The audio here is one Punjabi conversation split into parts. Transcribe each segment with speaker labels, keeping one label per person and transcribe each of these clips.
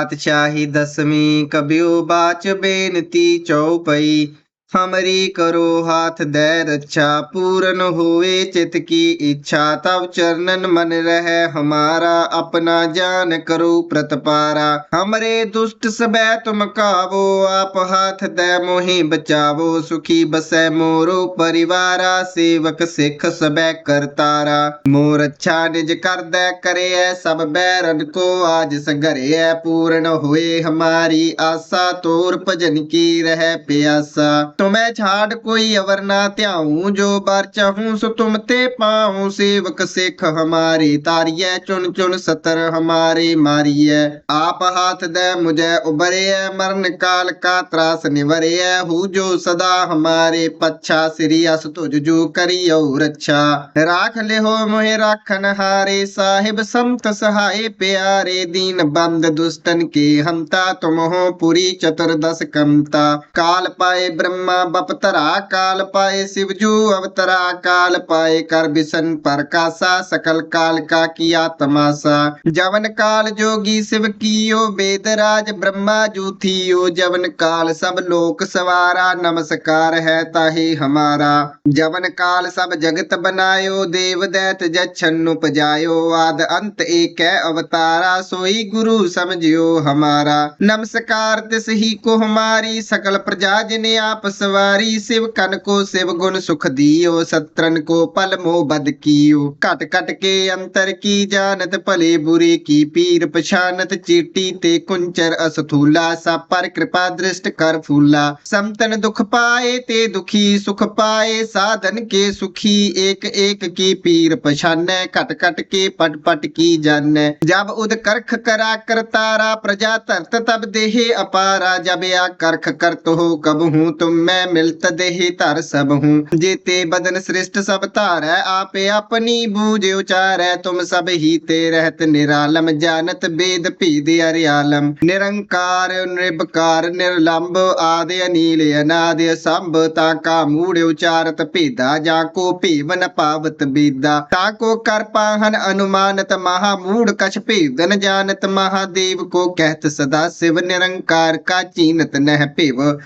Speaker 1: ਪਾਤਸ਼ਾਹੀ ਦਸਵੀਂ ਕਬਿਉ ਬਾਚ ਬੇਨਤੀ ਚਉਪਈ। ਹਮਰੀ ਕਰੋ ਹਾਥ ਦੈ ਰੱਛਾ, ਪੂਰਨ ਹੋਵੇ ਚਿਤ ਕੀ ਇੱਛਾ ਤਬ ਚਰਨਨ ਮਨ ਰਹਿ ਹਮਾਰਾ, ਆਪਣਾ ਜਾਨ ਕਰੋ ਪ੍ਰਤਪਾਰਾ। ਹਮਰੇ ਦੁਸ਼ਟ ਸਬੈ ਤੁਮ ਕਾਵੋ, ਆਪ ਹਾਥ ਦੈ ਮੋਹਿ ਬਚਾਵੋ, ਸੁਖੀ ਬਸੈ ਮੋਰੋ ਪਰਿਵਾਰਾ, ਸੇਵਕ ਸਿੱਖ ਸਬੈ ਕਰਤਾਰਾ ਮੋਰ ਅੱਛਾ ਨਿਜ ਕਰਦੈ, ਕਰਿਐ ਸਭ ਬੈਰਨ ਕੋ, ਆਜ ਸੰਘਰਿਐ ਪੂਰਨ ਹੋਏ ਹਮਾਰੀ ਆਸਾ, ਤੋਰ ਭਜਨ ਕੀ ਰਹਿ ਪਿਆਸਾ। ਤੁਮੈ ਛਾੜ ਕੋਈ ਅਵਰ ਨਾ ਧਿਆਉ, ਜੋ ਬਰ ਚਾਹੂੰ ਸੋ ਤੁਮ ਤੇ ਪਾਉ, ਸੇਵਕ ਸਿੱਖ ਹਮਾਰੀ, ਤਾਰੀਐ ਚੁਣ ਚੁਣ ਸਤਰ ਹਮਾਰੇ ਮਾਰੀਐ। ਆਪ ਹਾਥ ਦੇ ਮੁਝੈ ਉਬਰਿਐ ਮਰਨ ਕਾਲ ਕਾ ਤਰਾਸ ਨਿਵਰਿਐ। ਹੂ ਜੋ ਸਦਾ ਹਮਾਰੇ ਪੱਛਾ, ਸ੍ਰੀ ਅਸ ਤੁਜ ਜੋ ਕਰਿਓ ਰੱਛਾ। ਰਾਖ ਲਿਓ ਮੋਹਿ ਰਾਖਨ ਹਾਰੇ, ਸਾਹਿਬ ਸੰਤ ਸਹਾਏ ਪਿਆਰੇ। ਦੀਨ ਬੰਦ ਦੁਸ਼ਟਨ ਕੇ ਹੰਤਾ, ਤੁਮ ਹੋ ਪੁਰੀ ਚਤੁਰਦਸ ਕੰਤਾ। ਕਾਲ ਪਾਏ ਬ੍ਰਹਮ ब्रह्मा बपतरा काल पाए शिवजू, अवतरा काल पाए कर बिशन पर कासा, सकल काल का किया तमाशा। जवन काल जोगी शिव कियो वेदराज ब्रह्मा जूथियो जवन काल सब लोक सवारा, नमस्कार है ताहे हमारा। जवन काल सब जगत बनायो, देव दैत जन उपजायो। आद अंत एक है अवतारा, सोई गुरु समझियो हमारा। नमस्कार तिस ही को हमारी, सकल प्रजा जिने आप सवारी शिव कन को शिव गुण सुख दियो, सत्रन को पल मोह बद कियो। घट घट के अंतर की जानत भले बुरे की पीर पछानत चीटी ते कुंचर असथूला सा पर कृपा दृष्ट कर फूला। समतन दुख पाए ते दुखी, सुख पाए साधन के सुखी। एक एक की पीर पछानै कट कट के पट पट की जान जब उद करख करा करतारा प्रजा तरत, तब देहे अपारा। जब या करख करत हो, कब हूँ तुम ਮੈਂ ਮਿਲਤ ਦੇਹੀ ਧਰ ਸਭ ਹੂੰ। ਜੀਤੇ ਬਦਨ ਸ੍ਰਿਸ਼ਟ ਸਭ ਧਾਰੈ, ਆਪੇ ਆਪਣੀ ਬੂਝ ਉਚਾਰੈ। ਤੁਮ ਸਭ ਹੀ ਤੇ ਰਹਿਤ ਨਿਰਾਲਮ ਜਾਣਤ ਬੇਦ ਭੀਦ ਅਰਿਆਲਮ। ਨਿਰੰਕਾਰ, ਨਿਰਭਕਾਰ ਨਿਰਲੰਭ ਆਦਿ ਅਨੀਲ, ਅਨਾਦਿ ਸੰਭ ਤਾ ਕਾ ਮੂੜ ਉਚਾਰਤ ਭੇਦਾ, ਜਾਂ ਕੋ ਭੀਵਨ ਪਾਵਤ ਬੀਦਾ। ਤਾ ਕੋ ਕਰ ਪਾਹਨ ਅਨੁਮਾਨਤ, ਮਹਾ ਮੂੜ ਕਛ ਭੇਦਨ ਜਾਣਤ ਮਹਾਦੇਵ ਕੋ ਕਹਿਤ ਸਦਾ ਸਿਵ। ਨਿਰੰਕਾਰ ਕਾ ਚੀਨਤ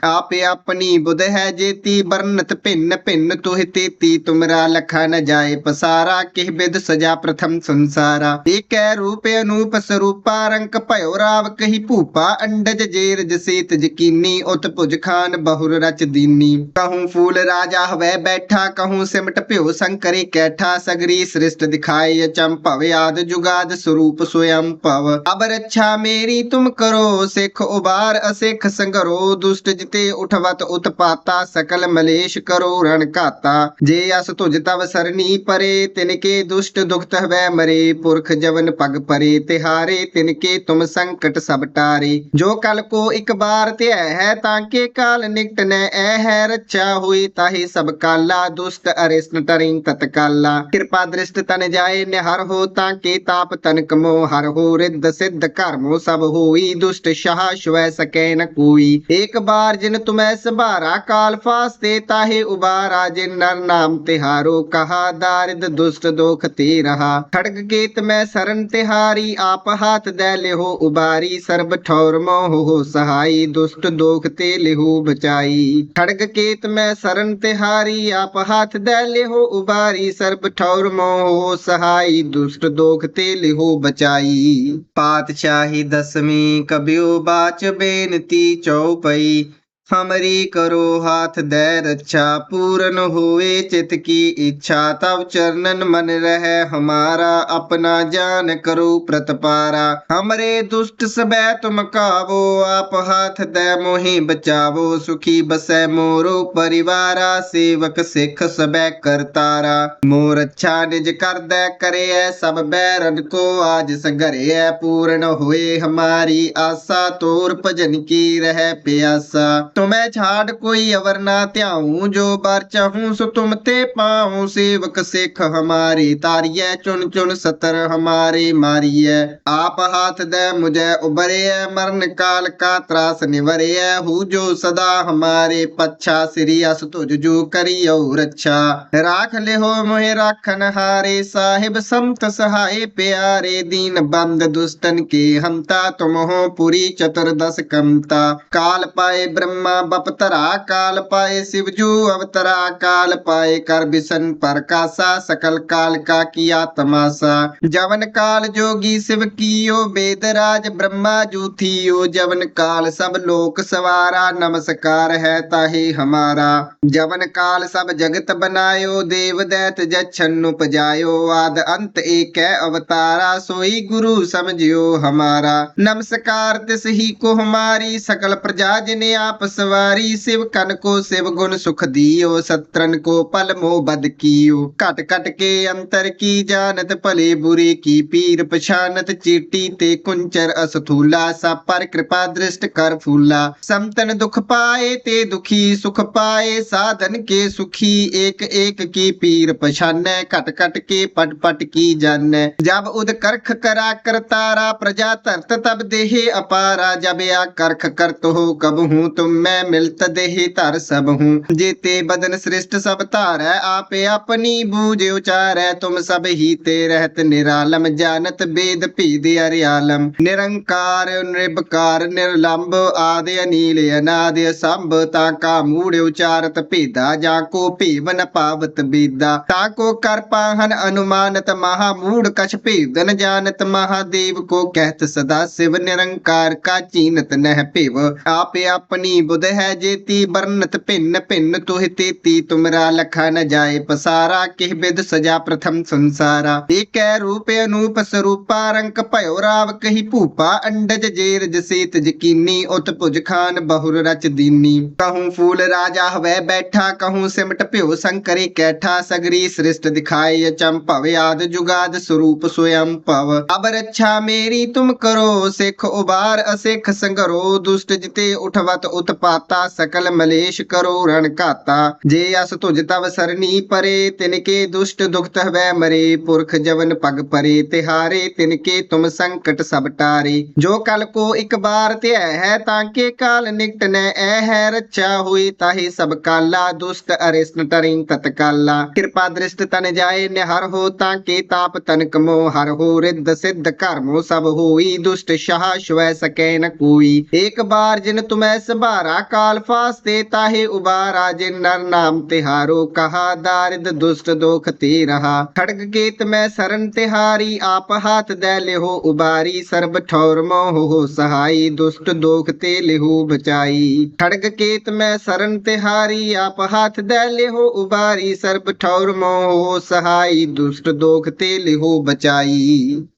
Speaker 1: ਆਪੇ ਆਪਣੀ ਬੁਧ ਹੈ ਜੇਤੀ ਬਰਨਤ ਭਿੰਨ ਭਿੰਨ ਤੁਹਿ ਤੇਤੀ ਤੁਮਰਾ ਲਖਾ ਨ ਜਾਏ ਪਸਾਰਾ, ਕਿਹ ਬਿਦ ਸਜਾ ਪ੍ਰਥਮ ਸੰਸਾਰਾ। ਏਕੈ ਰੂਪ ਅਨੂਪ ਸਰੂਪਾ, ਰੰਕ ਭਇਓ ਰਾਵ ਕਹੀ ਭੂਪਾ, ਅੰਡਜ ਜੇਰ ਜਸੇਤ ਯਕੀਨੀ ਉਤ ਭੁਜ ਖਾਨ ਬਹੁਰ ਰਚ ਦੀਨੀ। ਕਹੂੰ ਫੂਲ ਰਾਜਾ ਹਵੈ ਬੈਠਾ, ਕਹੂੰ ਸਿਮਟ ਭਿਓ ਸੰਕਰੇ ਕੈਠਾ, ਸਗਰੀ ਸ੍ਰਿਸ਼ਟ ਦਿਖਾਏ ਅਚੰਭਵ ਆਦ ਜੁਗਾਦ ਸਰੂਪ ਸੋਯੰ ਭਵ। ਅਬ ਰੱਛਾ ਮੇਰੀ ਤੁਮ ਕਰੋ, ਸਿੱਖ ਉਬਾਰ ਅਸਿੱਖ ਸੰਗਰੋ, ਦੁਸ਼ਟ ਜਿਤੇ ਉਠਵਤ ਉਤ ਉਤਪਾਤਾ ਸਕਲ ਮਲੇਸ਼ ਕਰੋ ਰਣ ਘਾਤਾ। ਜੇ ਅਸ ਤੁਜ ਤਵ ਸਰਨੀ ਪਰੇ ਤਿਨ ਕੇ ਦੁਸ਼ਟ ਦੁਖਤ ਹਵੈ ਮਰੇ। ਪੁਰਖ ਜਵਨ ਪਗ ਪਰੇ, ਤਿਹਾਰੇ ਤਿਨ ਕੇ ਤੁਮ ਸੰਕਟ ਸਭ ਟਾਰੇ। ਜੋ ਕਲ ਕੋ ਇੱਕ ਬਾਰ ਧਿਆ ਹੈ, ਤਾਂ ਕੇ ਕਾਲ ਨਿਕਟ ਨੈ ਐ ਹੈ ਰੱਛਾ ਹੋਈ ਤਾਹੀ ਸਭ ਕਾਲਾ। ਦੁਸ਼ਟ ਅਰਿਸਨ ਟਰਿੰ ਤਤਕਾਲਾ। ਕਿਰਪਾ ਦ੍ਰਿਸ਼ਟ ਤਨ ਜਾਏ, ਨਿਹਰ ਹੋ ਤਾਂ ਕੇ ਤਾਪ ਤਨ ਕਮੋ ਹਰ ਹੋ ਰਿੱਧ ਸਿੱਧ ਕਰਮੋ ਸਭ ਹੋਈ, ਦੁਸ਼ਟ ਸ਼ਾਹ ਸ਼ਵੈ ਸਕੈ ਨ ਕੋਈ। ਇੱਕ ਬਾਰ ਜਿਨ ਤੁਮੈ ਸਭਾਰਾ ਕਾਲ ਫਾਸਤੇ ਤਾਹੇ ਉਬਾਰਾ ਜਿਨ ਨਰ ਨਾਮ ਤਿਹਾਰੋ, ਕਹਾ ਦਾਰਿਦ ਦੁਸ਼ਟ ਦੋਖ ਤੇ ਰਹਾ। ਖੜਗ ਕੇਤ ਮੈਂ ਸਰਨ ਤਿਹਾਰੀ, ਆਪ ਹਾਥ ਦੈ ਲਿਹੋ ਉਬਾਰੀ। ਸਰਬ ਠੌਰ ਮੋਹ ਹੋ ਸਹਾਈ, ਦੁਸ਼ਟ ਦੋਖ ਤੇ ਲਿਹੋ ਬਚਾਈ। ਖੜਗ ਕੇਤ ਮੈਂ ਸਰਨ ਤਿਹਾਰੀ, ਆਪ ਹਾਥ ਦੈ ਲਿਹੋ ਉਬਾਰੀ। ਸਰਬ ਠੌਰ ਮੋਹ ਹੋ ਸਹਾਈ, ਦੁਸ਼ਟ ਦੋਖ ਤੇ ਲਿਹੋ ਬਚਾਈ। ਪਾਤਸ਼ਾਹੀ ਦਸਵੀਂ ਕਬਿਓ ਬਾਚ ਬੇਨਤੀ ਚਉਪਈ ਹਮਰੀ ਕਰੋ ਹਾਥ ਦੈ ਰੱਛਾ, ਪੂਰਨ ਹੋਏ ਚਿਤ ਕੀ ਇੱਛਾ ਤਬ ਚਰਨਨ ਮਨ ਰਹਿ, ਹਮਾਰਾ ਆਪਣਾ ਜਾਨ ਕਰੋ ਪ੍ਰਤਪਾਰਾ। ਹਮਰੇ ਦੁਸ਼ਟ ਸਬੈ ਤੁਮ ਕਾਵੋ, ਆਪ ਹਾਥ ਦੈ ਮੋਹਿ ਬਚਾਵੋ, ਸੁਖੀ ਬਸੈ ਮੋਰੋ ਪਰਿਵਾਰਾ, ਸੇਵਕ ਸਿੱਖ ਸਬੈ ਕਰਤਾਰਾ। ਮੋਰ ਅੱਛਾ ਨਿਜ ਕਰਦੈ, ਕਰਿਐ ਸਭ ਬੈਰਨ ਕੋ, ਆਜ ਸੰਘਰਿਐ ਪੂਰਨ ਹੋਏ, ਹਮਾਰੀ ਆਸਾ, ਤੋਰ ਭਜਨ ਕੀ ਰਹਿ ਪਿਆਸਾ। ਤੁਮੈ ਛਾੜ ਕੋਈ ਅਵਰ ਨਾ ਧਿਆਉ ਜੋ ਬਰ ਚਾਹੂੰ ਸੋ ਤੁਮ ਤੇ ਪਾਉ ਸੇਵਕ ਸਿੱਖ ਹਮਾਰੇ ਤਾਰੀਐ ਚੁਣ ਚੁਣ ਸਤਰ ਹਮਾਰੇ ਮਾਰੀਐ ਆਪ ਹਾਥ ਦੇ ਮੁਝੈ ਉਬਰਿਐ ਮਰਨ ਕਾਲ ਕਾ ਤਰਾਸ ਨਿਵਰਿਐ ਹੂ ਜੋ ਸਦਾ ਹਮਾਰੇ ਪੱਛਾ ਸ੍ਰੀ ਅਸ ਤੁਜ ਜੋ ਕਰਿਓ ਰੱਛਾ ਰਾਖ ਲਿਓ ਮੋਹਿ ਰਾਖਨ ਹਾਰੇ ਸਾਹਿਬ ਸੰਤ ਸਹਾਏ ਪਿਆਰੇ ਦੀਨ ਬੰਦ ਦੁਸਤਨ ਕੇ ਹੰਤਾ ਤੁਮ ਹੋ ਪੁਰੀ ਚਤੁਰਦਸ ਕੰਤਾ ਕਾਲ ਪਾਏ माँ बप तरा काल पाए शिवजू अवतरा काल पाए कर बिशन पर काशा सकल काल का किया तमाशा। जवन काल जोगी शिव कियो वेदराज ब्रह्मा जू थियो। जवन काल सब लोक सवारा, नमस्कार है ताहे हमारा। जवन काल सब जगत बनायो, देव दैत जन उपजायो। आद अंत एक है अवतारा, सोई गुरु समझियो हमारा। नमस्कार तिस ही को हमारी, सकल प्रजा जिने आप सवारी शिव कन को शिव गुण सुख दियो सत्रन को पल मोह बद कियो कट घट के अंतर की जानत भले बुरे की पीर पछानत चीटी ते कुंचर असथूला सब पर कृपा दृष्ट कर फूला समतन दुख पाए ते दुखी सुख पाए साधन के सुखी एक एक की पीर पछानै कट कट के पट पट की जानै जब उद करख करा कर तारा प्रजा धरत तब देहे अपारा जब या करख करत हो कब हूँ तुम ਮੈਂ ਮਿਲਤ ਦੇਹੀ ਧਰ ਸਭ ਹੂੰ। ਜੀਤੇ ਬਦਨ ਸ੍ਰਿਸ਼ਟ ਸਭ ਧਾਰੈ, ਆਪੇ ਆਪਣੀ ਬੂਝ ਉਚਾਰੈ। ਤੁਮ ਸਭ ਹੀ ਤੇ ਰਹਿਤ ਨਿਰਾਲਮ, ਜਾਣਤ ਬੇਦ ਭੀਦ ਅਰਿਆਲਮ। ਨਿਰੰਕਾਰ, ਨਿਰਭਕਾਰ ਨਿਰਲੰਭ ਆਦਿ ਅਨੀਲ, ਅਨਾਦ ਸੰਭ ਤਾ ਕਾ ਮੂੜ ਉਚਾਰਤ ਭੇਦਾ, ਜਾ ਕੋ ਭੀਵਨ ਪਾਵਤ ਬੀਦਾ। ਤਾ ਕੋ ਕਰ ਪਾਹਨ ਅਨੁਮਾਨਤ, ਮਹਾ ਮੂੜ ਕਛ ਭੇਦਨ ਜਾਣਤ, ਮਹਾਦੇਵ ਕੋ ਕਹਿਤ ਸਦਾ ਸਿਵ ਨਿਰੰਕਾਰ, ਕਾ ਚੀਨਤ ਨਹਿ ਭਿਵ। ਆਪੇ ਆਪਣੀ ਬੁਧ ਹੈ ਜੇਤੀ ਬਰਨਤ ਭਿੰਨ ਭਿੰਨ ਤੋਹਿ ਤੇਤੀ ਤੁਮਰਾ ਲਖਾ ਨ ਜਾਏ ਪਸਾਰਾ, ਕਿਹ ਬਿਦ ਸਜਾ ਪ੍ਰਥਮ ਸੰਸਾਰਾ। ਏਕੈ ਰੂਪ ਅਨੂਪ ਸਰੂਪਾ, ਰੰਕ ਭਇਓ ਰਾਵ ਕਹੀ ਭੂਪਾ, ਅੰਡਜ ਜੇਰ ਜਸੀਤ ਜਕੀਨੀ, ਉਤ ਭੁਜ ਖਾਨ ਬਹੁਰ ਰਚ ਦੀਨੀ। ਕਹੂੰ ਫੂਲ ਰਾਜਾ ਹਵੈ ਬੈਠਾ, ਕਹੂੰ ਸਿਮਟ ਭਿਓ ਸੰਕਰੇ ਕੈਠਾ, ਸਗਰੀ ਸ੍ਰਿਸ਼ਟ ਦਿਖਾਏ ਅਚੰ ਭਵ ਆਦ ਜੁਗਾਦ ਸਰੂਪ ਸੁਯੰ ਭਵ। ਅਬ ਰੱਛਾ ਮੇਰੀ ਤੁਮ ਕਰੋ, ਸਿਖ ਉਬਾਰ ਅਸਿਖ ਸੰਗਰੋ, ਦੁਸ਼ਟ ਜਿਤੇ ਉਠਵਤ ਉਤ ਪਾਤਾ, ਸਕਲ ਮਲੇਸ਼ ਕਰੋ ਰਣ ਘਾਤਾ। ਜੇ ਅਸ ਤੁਜ ਤਵ ਸਰਨੀ ਪਰੇ, ਤਿਨ ਕੇ ਦੁਸ਼ਟ ਦੁਖਤ ਹਵੈ ਮਰੇ। ਪੁਰਖ ਜਵਨ ਪਗ ਪਰੇ, ਤਿਹਾਰੇ ਤਿਨ ਕੇ ਤੁਮ ਸੰਕਟ ਸਭ ਟਾਰੇ। ਜੋ ਕਲ ਕੋ ਇੱਕ ਬਾਰ ਧਿਆ ਹੈ, ਤਾਂ ਕੇ ਕਾਲ ਨਿਕਟ ਨੈ ਐ ਹੈ ਰੱਛਾ ਹੋਈ ਤਾਹੀ ਸਭ ਕਾਲਾ। ਦੁਸ਼ਟ ਅਰਿਸਨ ਟਰਿੰ ਤਤਕਾਲਾ। ਕਿਰਪਾ ਦ੍ਰਿਸ਼ਟ ਤਨ ਜਾਏ, ਨਿਹਰ ਹੋ ਤਾਂ ਕੇ ਤਾਪ ਤਨਕ ਮੋ। ਹਰ ਹੋ ਰਿੱਧ ਸਿੱਧ ਕਰਮੋ ਸਭ ਹੋਈ, ਦੁਸ਼ਟ ਸ਼ਾਹ ਸ਼ਵੈ ਸਕੈ ਨ ਕੋਈ। ਇੱਕ ਬਾਰ ਜਿਨ ਤੁਮੈ ਸਭਾਰਾ सभारा काल फास्ते ताहे उबारा जिन नर नाम तिहारो कहा दारिद दुष्ट दोख ते रहा खड़ग केत में शरण तिहारी आप हाथ दे लिहो उबारी सर्ब ठौर मोह हो सहाई दुष्ट दोख ते लिहो बचाई खड़ग केत में शरण तिहारी आप हाथ दे लिहो उबारी सर्ब ठौर मोह हो सहाई दुष्ट दोख ते लिहो बचाई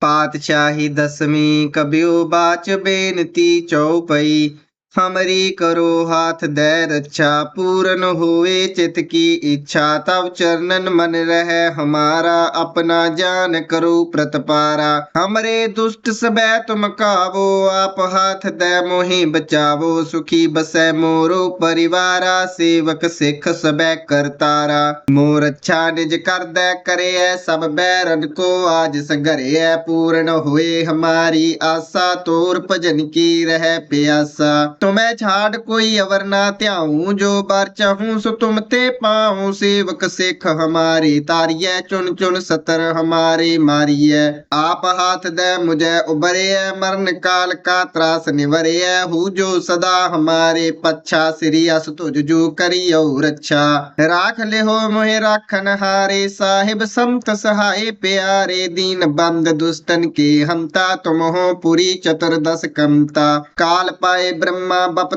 Speaker 1: पातशाही दसवीं कबियो बाच बेनती चौपई ਹਮਰੀ ਕਰੋ ਹਾਥ ਦੈ ਰੱਛਾ, ਪੂਰਨ ਹੋਵੇ ਚਿਤ ਕੀ ਇੱਛਾ, ਤਵ ਚਰਨਨ ਮਨ ਰਹੇ ਹਮਾਰਾ, ਆਪਣਾ ਜਾਨ ਕਰੋ ਪ੍ਰਤਪਾਰਾ। ਹਮਰੇ ਦੁਸ਼ਟ ਸਬੈ ਤੁਮ ਕਾਵੋ, ਆਪ ਹਾਥ ਦੈ ਮੋਹਿ ਬਚਾਵੋ, ਸੁਖੀ ਬਸੈ ਮੋਰੋ ਪਰਿਵਾਰਾ, ਸੇਵਕ ਸਿੱਖ ਸਬੈ ਕਰਤਾਰਾ ਮੋਰ ਅੱਛਾ ਨਿਜ ਕਰਦੈ, ਕਰਿਐ ਸਭ ਬੈਰਨ ਕੋ, ਆਜ ਸੰਗਰਿਐ ਪੂਰਨ ਹੋਏ ਹਮਾਰੀ ਆਸਾ, ਤੋਰ ਭਜਨ ਕੀ ਰਹਿ ਪਿਆਸਾ। ਤੁਮੈ ਛਾੜ ਕੋਈ ਅਵਰ ਨਾ ਧਿਆਉ, ਜੋ ਬਰ ਚਾਹੂ ਸੋ ਤੁਮ ਤੇ ਪਾਉ, ਸੇਵਕ ਸਿੱਖ ਹਮਾਰੇ, ਤਾਰੀਐ ਚੁਣ ਚੁਣ ਸਤਰ ਹਮਾਰੇ ਮਾਰੀਐ। ਆਪ ਹਾਥ ਦੇ ਮੁਝੈ ਉਬਰਿਐ ਮਰਨ ਕਾਲ ਕਾ ਤਰਾਸ ਨਿਵਰਿਐ। ਹੂ ਜੋ ਸਦਾ ਹਮਾਰੇ ਪੱਛਾ, ਸ੍ਰੀ ਅਸ ਤੁਜ ਜੋ ਕਰਿਓ ਰੱਛਾ। ਰਾਖ ਲਿਹੋ ਮੋਹਿ ਰਾਖਨ ਹਾਰੇ, ਸਾਹਿਬ ਸੰਤ ਸਹਾਏ ਪਿਆਰੇ। ਦੀਨ ਬੰਦ ਦੁਸਤਨ ਕੇ ਹਮਤਾ ਤੁਮ ਹੋ ਪੁਰੀ ਚਤੁਰ ਦਸ ਕਮਤਾ ਕਾਲ ਪਾਏ ਬ੍ਰਹਮਾ ਮਾ ਬਪ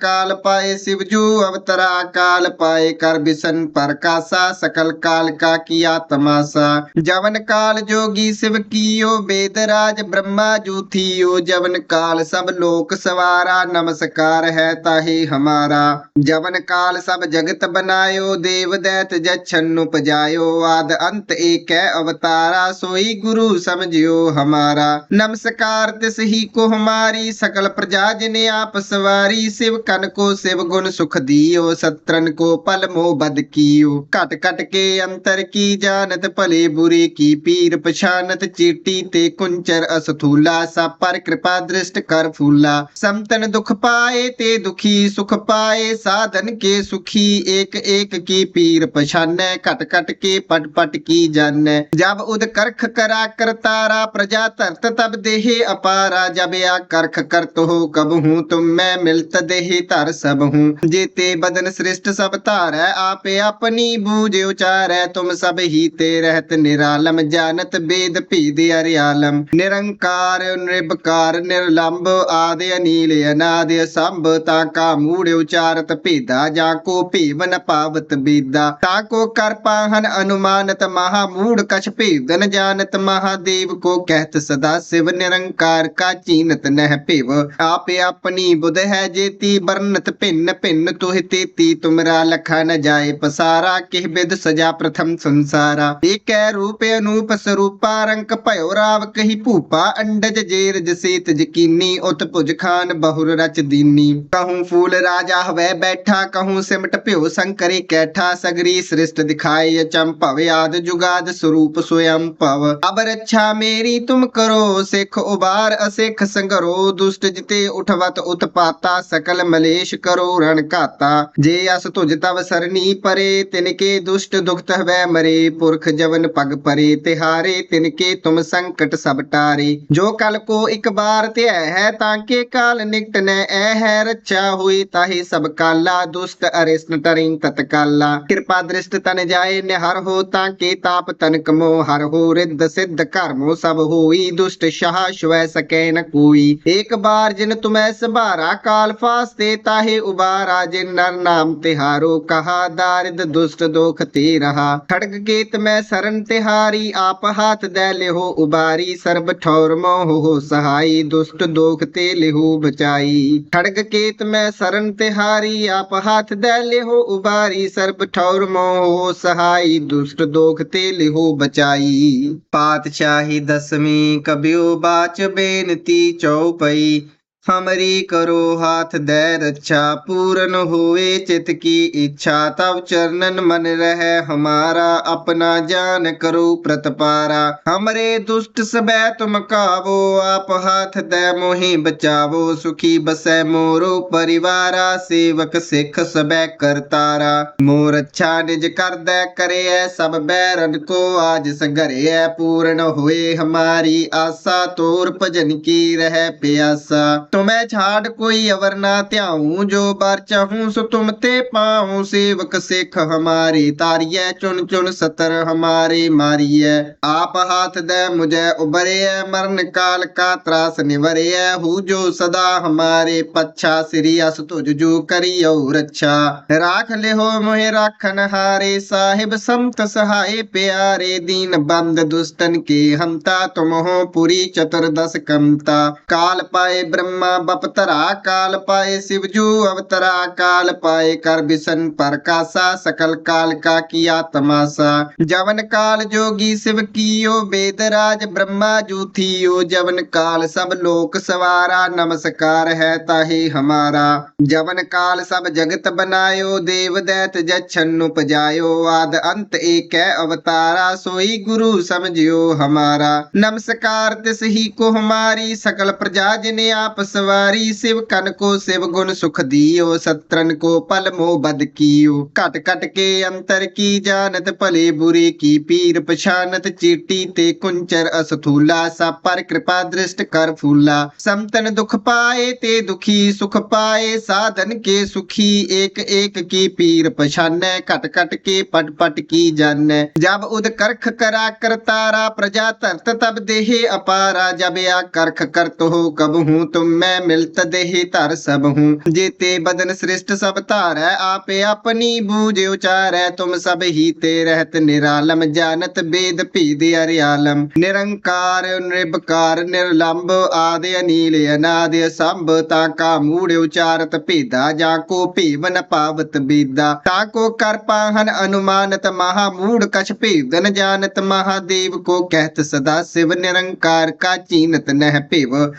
Speaker 1: ਕਾਲ ਪਾਏ ਸਿਵਜੂ ਅਵਤਰਾ ਕਾਲ ਪਾਏ ਕਰ ਬਿਸਨ ਪ੍ਰਕਾਸ਼ਾ ਸਕਲ ਕਾਲ ਕਾ ਕੀਆ ਤਮਾਸਾ ਜਵਨ ਕਾਲ ਜੋਗੀ ਸਿਵ ਕੀਓ ਵੇਦ ਰਾਜ ਬ੍ਰਹਮਾ ਜੂਥੀਓ ਜਵਨ ਕਾਲ ਸਭ ਲੋਕ ਸਵਾਰਾ, ਨਮਸਕਾਰ ਹੈ ਤਾਹੀ ਹਮਾਰਾ। ਜਵਨ ਕਾਲ ਸਭ ਜਗਤ ਬਨਾਇਓ, ਦੇਵ ਦੈਤ ਜਛਨ ਉਪਜਾਇਓ ਆਦ ਅੰਤ ਹੈ ਅਵਤਾਰਾ, ਸੋਈ ਗੁਰੂ ਸਮਝਿਓ ਹਮਾਰਾ। ਨਮਸਕਾਰ ਤਿਸ ਕੋ ਹਮਾਰੀ, ਸਕਲ ਪ੍ਰਜਾ ਜਿਨੇ ਆਪਸ सवारी शिव कन को शिव गुण सुख दियो, सत्रन को पल मोह बद कियो। घट घट के अंतर की जानत भले बुरे की पीर, पछानत चीटी ते कुंचर असथूला सा पर कृपा दृष्ट कर फूला। समतन दुख पाए ते दुखी, सुख पाए साधन के सुखी। एक एक की पीर पछानै कट कट के पट पट की जानै जब उद करख करा कर तारा, प्रजा धरत तब देहे अपारा। जब या करख करत हो, कब हूँ तुम ਮੈਂ ਮਿਲਤ ਦੇਹੀ ਧਰ ਸਭ ਹੂੰ। ਜੀਤੇ ਬਦਨ ਸ੍ਰਿਸ਼ਟ ਸਭ ਧਾਰੈ, ਆਪੇ ਆਪਣੀ ਬੂਝ ਉਚਾਰੈ। ਤੁਮ ਸਭ ਹੀ ਤੇ ਰਹਿਤ ਨਿਰਾਲਮ, ਜਾਣਤ ਬੇਦ ਭੀਦ ਅਰਿਆਲਮ। ਨਿਰੰਕਾਰ, ਨਿਰਭਕਾਰ ਨਿਰਲੰਭ ਆਦਿ ਅਨੀਲ, ਅਨਾਦ ਸੰਭ ਤਾ ਕਾ ਮੂੜ ਉਚਾਰਤ ਭੇਦਾ, ਜਾ ਕੋ ਭੀਵ ਨ ਪਾਵਤ ਬੀਦਾ। ਤਾ ਕੋ ਕਰ ਪਾਹਨ ਅਨੁਮਾਨਤ, ਮਹਾ ਮੂੜ ਕਛ ਭੇਦਨ ਜਾਣਤ। ਮਹਾਦੇਵ ਕੋ ਕਹਿਤ ਸਦਾ ਸਿਵ ਨਿਰੰਕਾਰ, ਕਾ ਚੀਨਤ ਨਹਿ ਭਿਵ। ਆਪੇ ਆਪਣੀ ਬੁਧ ਹੈ ਜੇਤੀ ਬਰਨਤ ਭਿੰਨ ਭਿੰਨ ਤੁਹਿ ਤੇਤੀ ਤੁਮਰਾ ਲਖਾ ਨ ਜਾਏ ਪਸਾਰਾ, ਕਿਹ ਬਿਦ ਸਜਾ ਪ੍ਰਥਮ ਸੰਸਾਰਾ। ਏਕੈ ਰੂਪ ਅਨੂਪ ਸਰੂਪਾ, ਰੰਕ ਭਇਓ ਰਾਵ ਕਹੀ ਭੂਪਾ, ਅੰਡਜ ਜੇਰ ਜਸੇਤ ਜਕੀਨੀ, ਉਤ ਭੁਜ ਖਾਨ ਬਹੁਰ ਰਚ ਦੀਨੀ। ਕਹੂੰ ਫੂਲ ਰਾਜਾ ਹਵੈ ਬੈਠਾ, ਕਹੂੰ ਸਿਮਟ ਭਿਓ ਸੰਕਰੇ ਕੈਠਾ, ਸਗਰੀ ਸ੍ਰਿਸ਼ਟ ਦਿਖਾਏ ਅਚੰਭਵ ਆਦ ਜੁਗਾਦ ਸਰੂਪ ਸੋਯੰ ਭਵ। ਅਬ ਰੱਛਾ ਮੇਰੀ ਤੁਮ ਕਰੋ, ਸਿੱਖ ਉਬਾਰ ਅਸਿੱਖ ਸੰਗਰੋ, ਦੁਸ਼ਟ ਜਿਤੇ ਉਠਵਤ ਉਤ ਉਤਪਾਤਾ ਸਕਲ ਮਲੇਸ਼ ਕਰੋ ਰਣ ਘਾਤਾ। ਜੇ ਅਸ ਤੁਜ ਤਵ ਸਰਨੀ ਪਰੇ, ਤਿਨਕੇ ਦੁਸ਼ਟ ਦੁਖਤ ਹਵੈ ਮਰੇ। ਪੁਰਖ ਜਵਨ ਪਗ ਪਰੇ, ਤਿਹਾਰੇ ਤਿਨਕੇ ਤੁਮ ਸੰਕਟ ਸਭ ਟਾਰੇ। ਜੋ ਕਲ ਕੋ ਇੱਕ ਬਾਰ ਧਿਆ ਹੈ, ਤਾਂ ਕੇ ਕਾਲ ਨਿਕਟ ਨੈ ਐ ਹੈ ਰੱਛਾ ਹੋਈ ਤਾਹੀ ਸਭ ਕਾਲਾ ਦੁਸ਼ਟ ਅਰਿਸਨ ਟਰਿੰ ਤਤਕਾਲਾ ਕਿਰਪਾ ਦ੍ਰਿਸ਼ਟ ਤਨ ਜਾਏ, ਨਿਹਰ ਹੋ ਤਾਂ ਕੇ ਤਾਪ ਤਨ ਕਮੋ। ਹਰ ਹੋ ਰਿੱਧ ਸਿੱਧ ਕਰਮੋ ਸਭ ਹੋਈ, ਦੁਸ਼ਟ ਸ਼ਾਹ ਸ਼ਵੈ ਸਕੈ ਨ ਕੋਈ। ਇੱਕ ਬਾਰ ਜਿਨ ਤੁਮੈ ਸੰਭਾਰਾ ਕਾਲ ਫਾਸਤੇ ਤਾਹੇ ਉਬਾਰਾ, ਜਿਨ ਨਰ ਨਾਮ ਤਿਹਾਰੋ, ਕਹਾ ਦਾਰਿਦ ਦੁਸ਼ਟ ਦੋਖ ਤੇ ਰਹਾ ਖੜਗ ਕੇਤ ਮੈਂ ਸਰਨ ਤਿਹਾਰੀ, ਆਪ ਹਾਥ ਦੇ ਲਿਹੋ ਉਬਾਰੀ। ਸਰਬ ਠੌਰ ਮੋਹ ਹੋ ਸਹਾਈ, ਦੁਸ਼ਟ ਦੋਖ ਤੇ ਲਿਹੋ ਬਚਾਈ। ਖੜਗ ਕੇਤ ਮੈਂ ਸਰਨ ਤਿਹਾਰੀ, ਆਪ ਹਾਥ ਦੇ ਲਿਹੋ ਉਬਾਰੀ। ਸਰਬ ਠੌਰ ਮੋਹ ਹੋ ਸਹਾਈ, ਦੁਸ਼ਟ ਦੋਖ ਤੇ ਲਿਹੋ ਬਚਾਈ। ਪਾਤਸ਼ਾਹੀ ਦਸਵੀਂ ਕਬਿਓ ਬਾਚ ਬੇਨਤੀ ਚਉਪਈ। ਹਮਰੀ ਕਰੋ ਹਾਥ ਦੇ ਰੱਛਾ, ਪੂਰਨ ਹੋਵੇ ਚਿਤ ਕੀ ਇੱਛਾ ਤਬ ਚਰਨਨ ਮਨ ਰਹਿ ਹਮਾਰਾ, ਆਪਣਾ ਜਾਨ ਕਰੋ ਪ੍ਰਤਪਾਰਾ। ਹਮਰੇ ਦੁਸ਼ਟ ਸਬੈ ਤੁਮ ਕਾਵੋ, ਆਪ ਹਾਥ ਦੇ ਮੋਹਿ ਬਚਾਵੋ, ਸੁਖੀ ਬਸੈ ਮੋਰੋ ਪਰਿਵਾਰਾ, ਸੇਵਕ ਸਿੱਖ ਸਬੈ ਕਰਤਾਰਾ ਮੋਰ ਅੱਛਾ ਨਿਜ ਕਰਦੈ, ਕਰਿਐ ਸਭ ਬੈਰਨ ਕੋ, ਆਜ ਸੰਘਰਿਐ ਪੂਰਨ ਹੋਏ ਹਮਾਰੀ ਆਸਾ, ਤੋਰ ਭਜਨ ਕੀ ਰਹਿ ਪਿਆਸਾ। ਤੁਮੈ ਛਾੜ ਕੋਈ ਅਵਰ ਨਾ ਧਿਆਉ, ਜੋ ਬਰ ਚਾਹੂੰ ਸੋ ਤੁਮ ਤੇ ਪਾਉ, ਸੇਵਕ ਸਿੱਖ ਹਮਾਰੀ, ਤਾਰੀਐ ਚੁਣ ਚੁਣ ਸਤਰ ਹਮਾਰੇ ਮਾਰੀਐ। ਆਪ ਹਾਥ ਦੇ ਮੁਝੈ ਉਬਰਿਐ ਮਰਨ ਕਾਲ ਕਾ ਤਰਾਸ ਨਿਵਰਿਐ। ਹੂ ਜੋ ਸਦਾ ਹਮਾਰੇ ਪੱਛਾ, ਸ੍ਰੀ ਅਸ ਤੁਜ ਜੋ ਕਰਿਓ ਰੱਛਾ। ਰਾਖ ਲਿਹੋ ਮੋਹਿ ਰਾਖਨ ਹਾਰੇ, ਸਾਹਿਬ ਸੰਤ ਸਹਾਏ ਪਿਆਰੇ। ਦੀਨ ਬੰਦ ਦੁਸ਼ਟਨ ਕੇ ਹੰਤਾ, ਤੁਮ ਹੋ ਪੁਰੀ ਚਤੁਰਦਸ ਕਮਤਾ ਕਾਲ ਪਾਏ ਬ੍ਰਹਮ ब्रह्मा बपतरा काल पाए शिवजू, अवतरा काल पाए कर बिशन पर कासा, सकल काल का किया तमाशा। जवन काल जोगी शिव कियो वेदराज ब्रह्मा जूथियो जवन काल सब लोक सवारा, नमस्कार है ताहे हमारा। जवन काल सब जगत बनायो, देव दैत जच्छन उपजायो। आद अंत एक है अवतारा, सोई गुरु समझियो हमारा। नमस्कार तिस ही को हमारी, सकल प्रजा जिने आप सवारी शिव कन को शिव गुण सुख दियो, सत्रन को पल मोह बद कियो। घट घट के अंतर की जानत भले बुरे की पीर पछानत चीटी ते कुंचर असथूला सा पर कृपा दृष्ट कर फूला। समतन दुख पाए ते दुखी, सुख पाए साधन के सुखी। एक एक की पीर पछानै कट कट के पट पट की जान जब उद करख करा करतारा प्रजा धरत तब देहे अपारा। जब या करख करत हो, कब हूँ तुम ਮੈਂ ਮਿਲਤ ਦੇਹੀ ਧਰ ਸਭ ਹੂੰ। ਜੀਤੇ ਬਦਨ ਸ੍ਰਿਸ਼ਟ ਸਭ ਧਾਰੈ, ਆਪੇ ਆਪਣੀ ਬੂਝ ਉਚਾਰੈ, ਤੁਮ ਸਭ ਹੀ ਤੇ ਰਹਿਤ ਨਿਰਾਲਮ ਜਾਣਤ ਬੇਦ ਭੀਦ ਅਰਿਆਲਮ। ਨਿਰੰਕਾਰ, ਨਿਰਭਕਾਰ ਨਿਰਲੰਭ ਆਦਿ ਅਨੀਲ, ਅਨਾਦਿ ਸੰਭ ਤਾ ਕਾ ਮੂੜ ਉਚਾਰਤ ਭੇਦਾ, ਜਾਂ ਕੋ ਭੀਵਨ ਪਾਵਤ ਬੀਦਾ। ਤਾ ਕੋ ਕਰ ਪਾਹਨ ਅਨੁਮਾਨਤ, ਮਹਾ ਮੂੜ ਕਛ ਭੇਦਨ ਜਾਣਤ ਮਹਾਦੇਵ ਕੋ ਕਹਿਤ ਸਦਾ ਸਿਵ, ਨਿਰੰਕਾਰ ਕਾ ਚੀਨਤ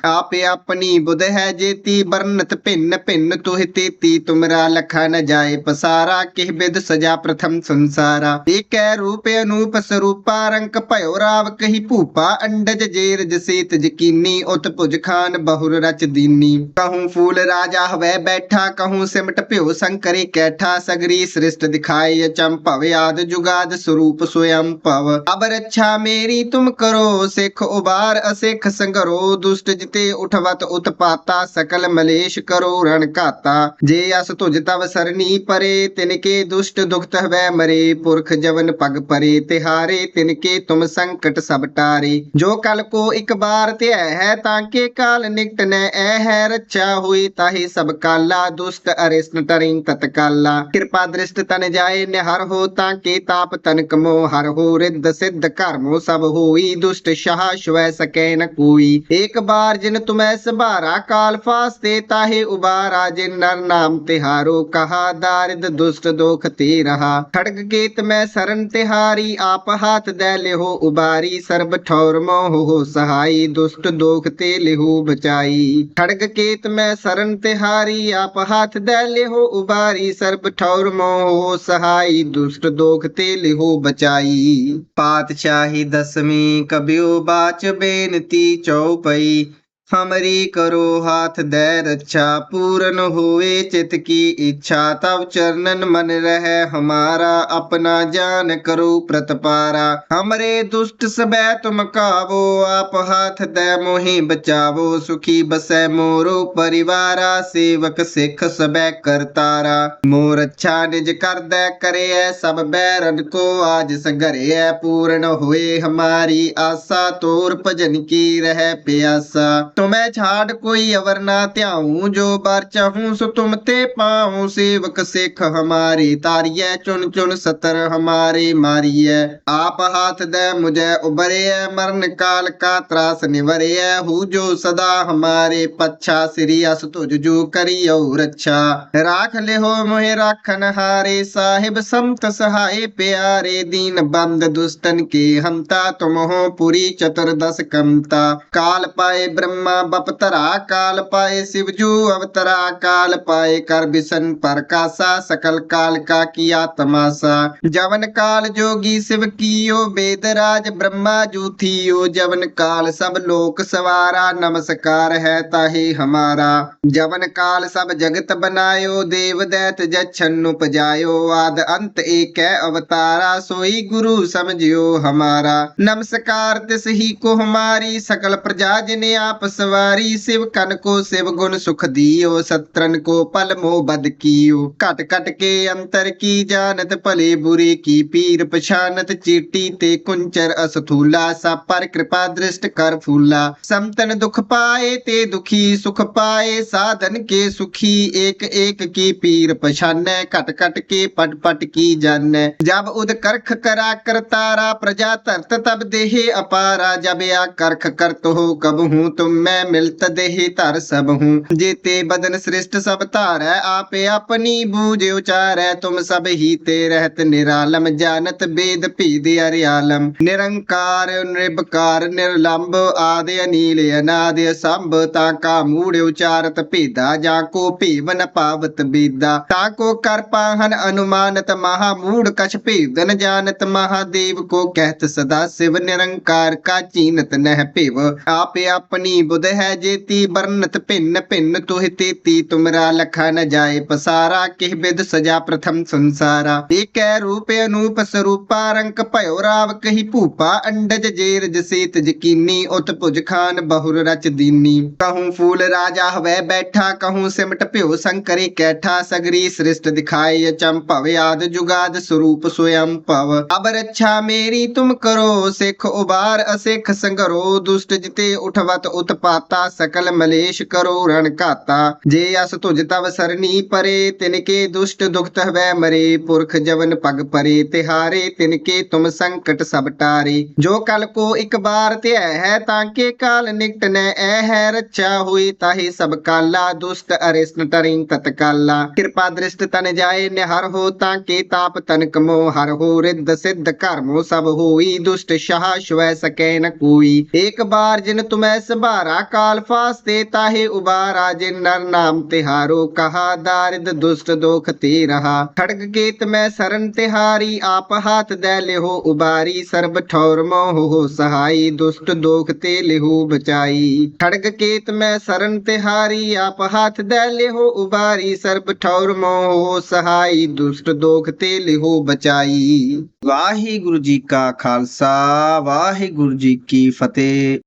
Speaker 1: ਆਪੇ ਆਪਣੀ ਬੁਧ ਹੈ ਜੇ ਤੀ ਬਰਨਤ ਭਿੰਨ ਭਿੰਨ ਤੁਹਿ ਤੇਤੀ ਤੁਮਰਾ ਲਖਾ ਨ ਜਾਏ ਪਸਾਰਾ, ਕਿਹ ਬਿਦ ਸਜਾ ਪ੍ਰਥਮ ਸੰਸਾਰਾ। ਏਕੈ ਰੂਪ ਅਨੂਪ ਸਰੂਪਾ, ਰੰਕ ਭਇਓ ਰਾਵ ਕਹੀ ਭੂਪਾ, ਅੰਡਜ ਜੇਰਜ ਸੇਤ ਜਕੀਨੀ, ਉਤ ਭੁਜ ਖਾਨ ਬਹੁਰ ਰਚ ਦੀਨੀ। ਕਹੂੰ ਫੂਲ ਰਾਜਾ ਹਵੈ ਬੈਠਾ, ਕਹੂੰ ਸਿਮਟ ਭਿਓ ਸੰਕਰੇ ਕੈਠਾ, ਸਗਰੀ ਸ੍ਰਿਸ਼ਟ ਦਿਖਾਏ ਅਚੰ ਭਵ ਆਦ ਜੁਗਾਦ ਸਰੂਪ ਸੁਯੰ ਭਵ। ਅਬ ਰੱਛਾ ਮੇਰੀ ਤੁਮ ਕਰੋ, ਸਿੱਖ ਉਬਾਰ ਅਸਿੱਖ ਸੰਗਰੋ, ਦੁਸ਼ਟ ਜਿਤੇ ਉਠਵਤ ਉਤ ਪਾਤਾ, ਸਕਲ ਮਲੇਸ਼ ਕਰੋ ਰਣ ਘਾਤਾ। ਜੇ ਅਸ ਤੁਜ ਤਵ ਸਰਨੀ ਪਰੇ ਤਿਨ ਕੇ ਦੁਸ਼ਟ ਦੁਖਤ ਹਵੈ ਮਰੇ। ਪੁਰਖ ਜਵਨ ਪਗ ਪਰੇ, ਤਿਹਾਰੇ ਤਿਨ ਕੇ ਤੁਮ ਸੰਕਟ ਸਭ ਟਾਰੇ। ਜੋ ਕਲ ਕੋ ਇੱਕ ਬਾਰ ਧਿਆ ਹੈ, ਤਾਂ ਕੇ ਕਾਲ ਨਿਕਟ ਨੈ ਐ ਹੈ ਰੱਛਾ ਹੋਈ ਤਾਹੀ ਸਭ ਕਾਲਾ। ਦੁਸ਼ਟ ਅਰਿਸਨ ਟਰਿੰ ਤਤਕਾਲਾ। ਕਿਰਪਾ ਦ੍ਰਿਸ਼ਟ ਤਨ ਜਾਏ, ਨਿਹਰ ਹੋ ਤਾਂ ਕੇ ਤਾਪ ਤਨ ਕਮੋ ਹਰ ਹੋ ਰਿੱਧ ਸਿੱਧ ਕਰਮੋ ਸਭ ਹੋਈ, ਦੁਸ਼ਟ ਸ਼ਾਹ ਸ਼ਵੈ ਸਕੈ ਨ ਕੋਈ। ਇੱਕ ਬਾਰ ਜਿਨ ਤੁਮੈ ਸਭਾਰ सबारा काल फास्ते ताहे उबारा जिन नर नाम तिहारो कहा दारिद दुष्ट दोख ते रहा खड़ग केत में शरण तिहारी आप हाथ दे लेहो उबारी सर्ब ठौर मोह हो सहाई दुष्ट दोख ते लेहो बचाई खड़ग केत में शरण तिहारी आप हाथ दे लेहो उबारी सर्ब ठौर मोह हो सहाई दुष्ट दोख ते लेहो बचाई पातशाही दसवीं कबियो बाच बेनती चौपई ਹਮਰੀ ਕਰੋ ਹਾਥ ਦੈ ਰੱਛਾ, ਪੂਰਨ ਹੋਵੇ ਚਿਤ ਕੀ ਇੱਛਾ, ਤਵ ਚਰਨਨ ਮਨ ਰਹੇ, ਹਮਾਰਾ ਆਪਣਾ ਜਾਨ ਕਰੋ ਪ੍ਰਤਪਾਰਾ। ਹਮਰੇ ਦੁਸ਼ਟ ਸਬੈ ਤੁਮ ਕਾਵੋ, ਆਪ ਹਾਥ ਦੈ ਮੋਹਿ ਬਚਾਵੋ, ਸੁਖੀ ਬਸੈ ਮੋਰੋ ਪਰਿਵਾਰਾ, ਸੇਵਕ ਸਿੱਖ ਸਬੈ ਕਰਤਾਰਾ। ਮੋਰ ਅੱਛਾ ਨਿਜ ਕਰਦੈ, ਕਰਿਐ ਸਭ ਬੈਰਨ ਕੋ, ਆਜ ਸੰਗਰਿਐ ਪੂਰਨ ਹੋਏ, ਹਮਾਰੀ ਆਸਾ, ਤੋਰ ਭਜਨ ਕੀ ਰਹਿ ਪਿਆਸਾ। तुम्हें छाड़ कोई अवर ना त्याऊं, जो बार चाहूँ सो तुम ते पाऊँ। सेवक सिख हमारी तारिय चुन चुन सतर हमारे मारिय आप हाथ दे मुझे उबरे मरण काल का त्रास निवरे हु जो सदा हमारे पच्छा श्री अस तुझ जो करियो रक्षा। राख ले हो मोहे राखन हारे, साहिब संत सहाय प्यारे। दीन बंद दुष्टन के हमता, तुम हो पुरी चतुर्दश कमता। काल पाए ब्रह्मा बपतरा काल पाए शिवजू अवतरा काल पाए कर बिसन प्रकाशा सकल काल का किया तमाशा। जवन काल जोगी शिव कियो वेदराज ब्रह्मा जूथियो जवन काल सब लोक सवारा, नमस्कार है ताहि हमारा। जवन काल सब जगत बनायो, देव दैत जच्छन उपजायो। आद अंत एक है अवतारा, सोई गुरु समझियो हमारा। नमस्कार तिस ही को हमारी, सकल प्रजा जिने आप सवारी शिव कन को शिव गुण सुख दियो सत्रन को पल मोह बद कियो कट कट के अंतर की जानत भले बुरे की पीर पछानत चीटी ते कुंचर असथूला सब पर कृपा दृष्ट कर फूला समतन दुख पाए ते दुखी सुख पाए साधन के सुखी एक एक की पीर पछाने कट कट के पट पट की जाने जब उद करख करा कर तारा प्रजा तरत तब देहे अपारा जब या करख करत हो कब हूँ तुम ਮੈਂ ਮਿਲਤ ਦੇਹੀ ਧਰ ਸਭ ਹੂੰ। ਜੀਤੇ ਬਦਨ ਸ੍ਰਿਸ਼ਟ ਸਭ ਧਾਰੈ, ਆਪੇ ਆਪਣੀ ਬੂਝ ਉਚਾਰੈ। ਤੁਮ ਸਭ ਹੀ ਤੇ ਰਹਿਤ ਨਿਰਾਲਮ, ਜਾਣਤ ਬੇਦ ਭੀਦ ਅਰਿਆਲਮ। ਨਿਰੰਕਾਰ, ਨਿਰਭਕਾਰ ਨਿਰਲੰਭ ਆਦਿ ਅਨੀਲ, ਅਨਾਦ ਸੰਭ ਤਾ ਕਾ ਮੂੜ ਉਚਾਰਤ ਭੇਦਾ, ਜਾ ਕੋ ਭੀਵਨ ਪਾਵਤ ਬੀਦਾ। ਤਾ ਕੋ ਕਰ ਪਾਹਨ ਅਨੁਮਾਨਤ, ਮਹਾ ਮੂੜ ਕਛ ਭੇਦਨ ਜਾਣਤ, ਮਹਾਦੇਵ ਕੋ ਕਹਿਤ ਸਦਾ ਸਿਵ। ਨਿਰੰਕਾਰ ਕਾ ਚੀਨਤ ਨਹਿ ਭਿਵ, ਆਪੇ ਆਪਣੀ ਬੁਧ ਹੈ ਜੇਤੀ ਬਰਨਤ ਭਿੰਨ ਭਿੰਨ ਤੋਹਿ ਤੇਤੀ ਤੁਮਰਾ ਲਖਾ ਨ ਜਾਏ ਪਸਾਰਾ, ਕਿਹ ਬਿਦ ਸਜਾ ਪ੍ਰਥਮ ਸੰਸਾਰਾ। ਏਕੈ ਰੂਪ ਅਨੂਪ ਸਰੂਪਾ, ਰੰਕ ਭਇਓ ਰਾਵ ਕਹੀ ਭੂਪਾ, ਅੰਡਜ ਜੇਰ ਜਸੀਤ ਜਕੀਨੀ, ਉਤ ਭੁਜ ਖਾਨ ਬਹੁਰ ਰਚ ਦੀਨੀ। ਕਹੂੰ ਫੂਲ ਰਾਜਾ ਹਵੈ ਬੈਠਾ, ਕਹੂੰ ਸਿਮਟ ਭਿਓ ਸੰਕਰੇ ਕੈਠਾ, ਸਗਰੀ ਸ੍ਰਿਸ਼ਟ ਦਿਖਾਏ ਅਚੰ ਭਵ ਆਦ ਜੁਗਾਦ ਸਰੂਪ ਸੁਯੰ ਭਵ। ਅਬ ਰੱਛਾ ਮੇਰੀ ਤੁਮ ਕਰੋ, ਸਿੱਖ ਉਬਾਰ ਅਸਿੱਖ ਸੰਗਰੋ, ਦੁਸ਼ਟ ਜਿਤੇ ਉਠਵਤ ਉਤਪ ਪਾਤਾ, ਸਕਲ ਮਲੇਸ਼ ਕਰੋ ਰਣ ਘਾਤਾ। ਜੇ ਅਸ ਤੁਜ ਤਵ ਸਰਣੀ ਪਰੇ ਤਿਨ ਕੇ ਦੁਸ਼ਟ ਦੁਖਤ ਹਵੈ ਮਰੇ। ਪੁਰਖ ਜਵਨ ਪਗ ਪਰੇ, ਤਿਹਾਰੇ ਤਿਨ ਕੇ ਤੁਮ ਸੰਕਟ ਸਭ ਟਾਰੇ। ਜੋ ਕਲ ਕੋ ਇੱਕ ਬਾਰ ਧਿਆ ਹੈ, ਤਾਂ ਕੇ ਕਾਲ ਨਿਕਟ ਨੈ ਐ ਹੈ ਰੱਛਾ ਹੋਈ ਤਾਹੀ ਸਭ ਕਾਲਾ। ਦੁਸ਼ਟ ਅਰਿਸਨ ਟਰਿੰ ਤਤਕਾਲਾ। ਕਿਰਪਾ ਦ੍ਰਿਸ਼ਟ ਤਨ ਜਾਏ, ਨਿਹਰ ਹੋ ਤਾਂ ਕੇ ਤਾਪ ਤਨਕ ਮੋ। ਹਰ ਹੋ ਰਿੱਧ ਸਿੱਧ ਕਰਮੋ ਸਭ ਹੋਈ, ਦੁਸ਼ਟ ਸ਼ਾਹ ਸ਼ਵੈ ਸਕੈ ਨ ਕੋਈ। ਇੱਕ ਬਾਰ ਜਿਨ ਤੁਮੈ ਸਭਾਰਾ ਨਰ ਨਾਮ ਤਿਹਾਰੋ, ਕਹਾ ਦਾਰਿਦ ਦੁਸ਼ਟ ਦੋਖ ਤੇ ਰਹਾ ਖੜਗ ਕੇਤ ਮੈਂ ਸਰਨ ਤਿਹਾਰੀ, ਆਪ ਹਾਥ ਦੇ ਲਿਹੋ ਉਬਾਰੀ। ਸਰਬ ਠੌਰ ਮੋਹ ਹੋ ਸਹਾਈ, ਦੁਸ਼ਟ ਦੋਖ ਤੇ ਲਿਹੋ ਬਚਾਈ। ਖੜਗ ਕੇਤ ਮੈਂ ਸਰਨ ਤਿਹਾਰੀ, ਆਪ ਹਾਥ ਦੇ ਲਿਹੋ ਉਬਾਰੀ। ਸਰਬ ਠੌਰ ਮੋਹ ਹੋ ਸਹਾਈ, ਦੁਸ਼ਟ ਦੋਖ ਤੇ ਲਿਹੋ ਬਚਾਈ। ਵਾਹਿਗੁਰੂ ਜੀ ਕਾ ਖਾਲਸਾ, ਵਾਹਿਗੁਰੂ ਜੀ ਕੀ ਫਤਿਹ।